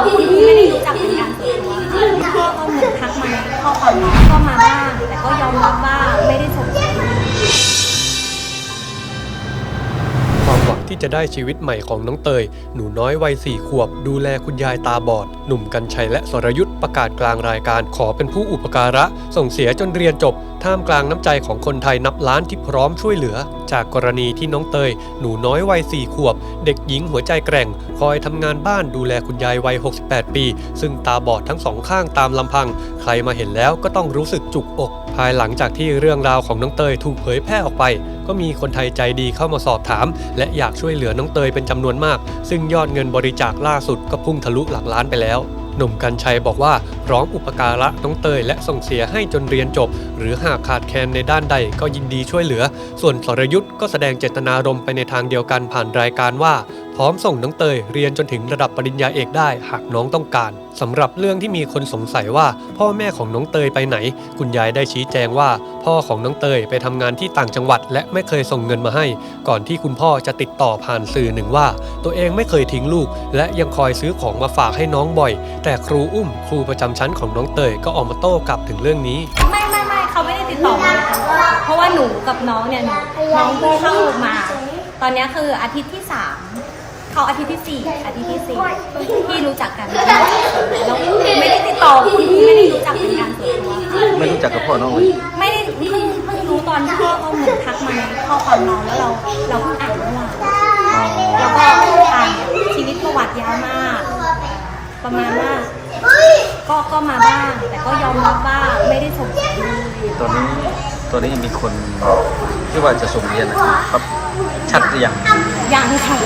ไม่ได้รู้จักเป็นการส่วนตัวคก็เหมือนทักมาข้อความก็มาบ้าง แต่ก็ยอมรับว่าไม่ได้สมหวังที่จะได้ชีวิตใหม่ของน้องเตย หนูน้อยวัยสี่ขวบ ดูแลคุณยายตาบอด หนุ่มกัญชัยและสรยุทธประกาศกลางรายการขอเป็นผู้อุปการะ ส่งเสียจนเรียนจบ ท่ามกลางน้ำใจของคนไทยนับล้านที่พร้อมช่วยเหลือ จากกรณีที่น้องเตย หนูน้อยวัยสี่ขวบ เด็กหญิงหัวใจแกร่ง คอยทำงานบ้านดูแลคุณยายวัย 68 ปี ซึ่งตาบอดทั้งสองข้างตามลำพัง ใครมาเห็นแล้วก็ต้องรู้สึกจุกอก ภายหลังจากที่เรื่องราวของน้องเตยถูกเผยแพร่ออกไป ก็มีคนไทยใจดีเข้ามาสอบถาม และอยากช่วยเหลือน้องเตยเป็นจำนวนมาก ซึ่งยอดเงินบริจาคล่าสุดก็พุ่งทะลุหลักล้านไปแล้ว หนุ่มกัญชัยบอกว่าพร้อมอุปการะน้องเตยและส่งเสียให้จนเรียนจบ หรือหากขาดแคลนในด้านใดก็ยินดีช่วยเหลือ ส่วนสรยุทธ์ก็แสดงเจตนารมณ์ไปในทางเดียวกันผ่านรายการว่าพร้อมส่งน้องเตยเรียนจนถึงระดับปริญญาเอกได้หากน้องต้องการสำหรับเรื่องที่มีคนสงสัยว่า พ่อแม่ของน้องเตยไปไหน คุณยายได้ชี้แจงว่า พ่อของน้องเตยไปทำงานที่ต่างจังหวัด และไม่เคยส่งเงินมาให้ ก่อนที่คุณพ่อจะติดต่อผ่านสื่อหนึ่งว่า ตัวเองไม่เคยทิ้งลูก และยังคอยซื้อของมาฝากให้น้องบ่อย แต่ครูอุ้มครูประจำชั้นของน้องเตยก็ออกมาโต้กลับถึงเรื่องนี้ ไม่ไม่ไม่เขาไม่ได้ติดต่อมาเพราะว่าหนูกับน้องเนี่ยน้องเพิ่งเข้ามา ตอนนี้คืออาทิตย์ที่สาม เขาอาทิตย์ที่สี่อาทิตย์ที่สี่ที่รู้จักกันแล้วไม่ได้ติดต่อคุณครูไม่ได้รู้จักเป็นการส่วนตัวไม่รู้จักกับพ่อน้องเลยไม่ได้เพิ่งเพิ่งรู้ตอนที่พ่อเขาเหมือนทักมาในข้อความน้องแล้วเราเราเพิ่งอ่านเมื่อวานแล้วก็อ่านชีวิตประวัติยาวมาก ประมาณว่าก็ก็มาบ้างแต่ก็ยอมรับว่าไม่ได้ส่งเสียลูกตอนนี้ตอนนี้มีคนที่ว่าจะส่งเรียนนะครับ ชัดหรือยังยังค่ะ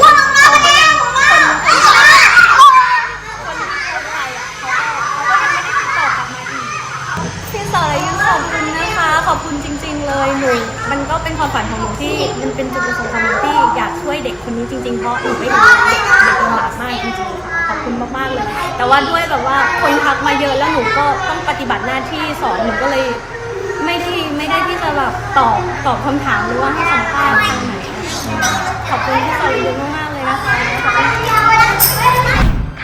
พี่สรยุทธ์ขอบคุณนะคะ ขอบคุณจริง ๆ เลยหนูมันก็เป็นความฝันของหนูที่มันเป็นจุดประสงค์ของหนูที่อยากช่วยเด็กคนนี้จริงๆเพราะหนูไม่รู้เด็กลำบากมากจริงๆค่ะขอบคุณมากๆเลย แต่ว่าด้วยแบบว่าคนทักมาเยอะแล้วหนูก็ต้องปฏิบัติหน้าที่สอนหนูก็เลยไม่ได้ไม่ได้ที่จะแบบตอบตอบคำถามหรือว่าให้สัมภาษณ์ทางไหนขอบคุณที่สอนเยอะมากๆเลยนะคะขอบคุณค่ะ